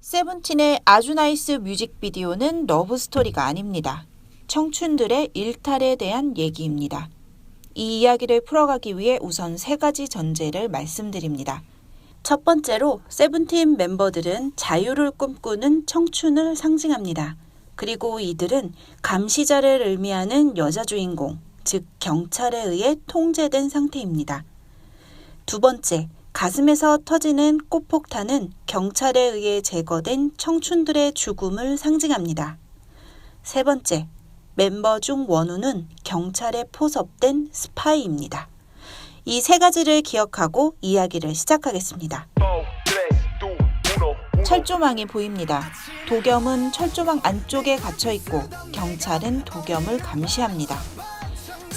세븐틴의 아주 나이스 뮤직비디오는 러브스토리가 아닙니다. 청춘들의 일탈에 대한 얘기입니다. 이 이야기를 풀어가기 위해 우선 세 가지 전제를 말씀드립니다. 첫 번째로 세븐틴 멤버들은 자유를 꿈꾸는 청춘을 상징합니다. 그리고 이들은 감시자를 의미하는 여자 주인공, 즉 경찰에 의해 통제된 상태입니다. 두 번째, 가슴에서 터지는 꽃폭탄은 경찰에 의해 제거된 청춘들의 죽음을 상징합니다. 세 번째, 멤버 중 원우는 경찰에 포섭된 스파이입니다. 이 세 가지를 기억하고 이야기를 시작하겠습니다. 철조망이 보입니다. 도겸은 철조망 안쪽에 갇혀 있고 경찰은 도겸을 감시합니다.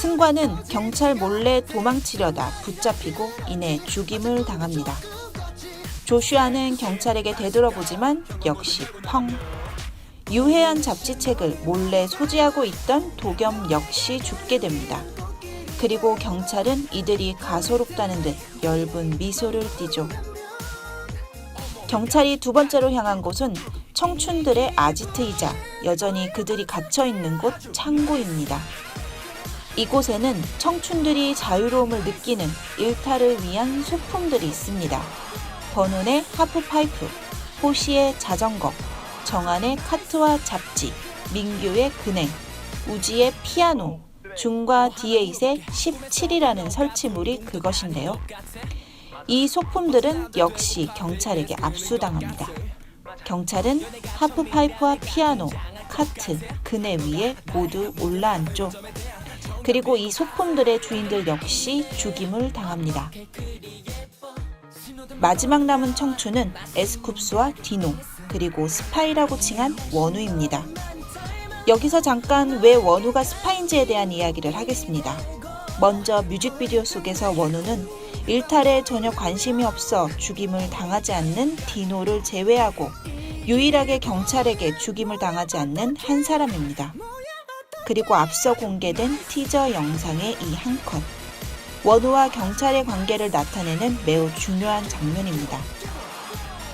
승관은 경찰 몰래 도망치려다 붙잡히고 이내 죽임을 당합니다. 조슈아는 경찰에게 되돌아보지만 역시 펑. 유해한 잡지책을 몰래 소지하고 있던 도겸 역시 죽게 됩니다. 그리고 경찰은 이들이 가소롭다는 듯 엷은 미소를 띠죠. 경찰이 두 번째로 향한 곳은 청춘들의 아지트이자 여전히 그들이 갇혀 있는 곳 창고입니다. 이곳에는 청춘들이 자유로움을 느끼는 일탈을 위한 소품들이 있습니다. 번운의 하프파이프, 호시의 자전거, 정한의 카트와 잡지, 민규의 근행, 우지의 피아노, 중과 디에잇의 17이라는 설치물이 그것인데요. 이 소품들은 역시 경찰에게 압수당합니다. 경찰은 하프파이프와 피아노, 카트, 그네 위에 모두 올라앉죠. 그리고 이 소품들의 주인들 역시 죽임을 당합니다. 마지막 남은 청춘은 에스쿱스와 디노, 그리고 스파이라고 칭한 원우입니다. 여기서 잠깐 왜 원우가 스파인지에 대한 이야기를 하겠습니다. 먼저 뮤직비디오 속에서 원우는 일탈에 전혀 관심이 없어 죽임을 당하지 않는 디노를 제외하고 유일하게 경찰에게 죽임을 당하지 않는 한 사람입니다. 그리고 앞서 공개된 티저 영상의 이 한 컷. 원우와 경찰의 관계를 나타내는 매우 중요한 장면입니다.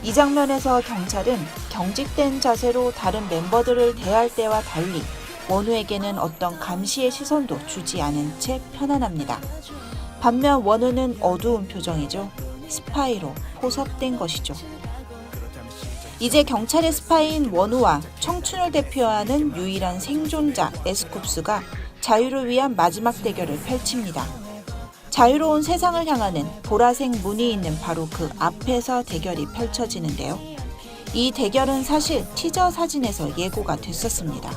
이 장면에서 경찰은 경직된 자세로 다른 멤버들을 대할 때와 달리 원우에게는 어떤 감시의 시선도 주지 않은 채 편안합니다. 반면 원우는 어두운 표정이죠. 스파이로 포섭된 것이죠. 이제 경찰의 스파이인 원우와 청춘을 대표하는 유일한 생존자 에스쿱스가 자유를 위한 마지막 대결을 펼칩니다. 자유로운 세상을 향하는 보라색 문이 있는 바로 그 앞에서 대결이 펼쳐지는데요. 이 대결은 사실 티저 사진에서 예고가 됐었습니다.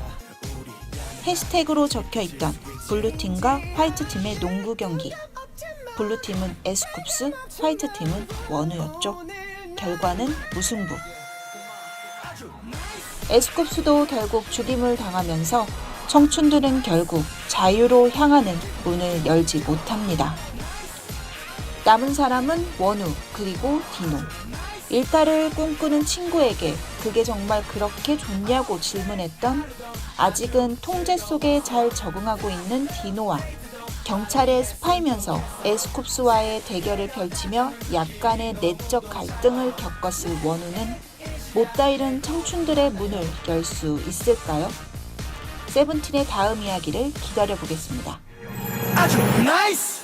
해시태그로 적혀 있던 블루팀과 화이트팀의 농구 경기. 블루팀은 에스쿱스, 화이트팀은 원우였죠. 결과는 무승부. 에스쿱스도 결국 죽임을 당하면서 청춘들은 결국 자유로 향하는 문을 열지 못합니다. 남은 사람은 원우 그리고 디노. 일탈을 꿈꾸는 친구에게 그게 정말 그렇게 좋냐고 질문했던 아직은 통제 속에 잘 적응하고 있는 디노와 경찰의 스파이면서 에스쿱스와의 대결을 펼치며 약간의 내적 갈등을 겪었을 원우는 못다 잃은 청춘들의 문을 열 수 있을까요? 세븐틴의 다음 이야기를 기다려 보겠습니다. 아주 나이스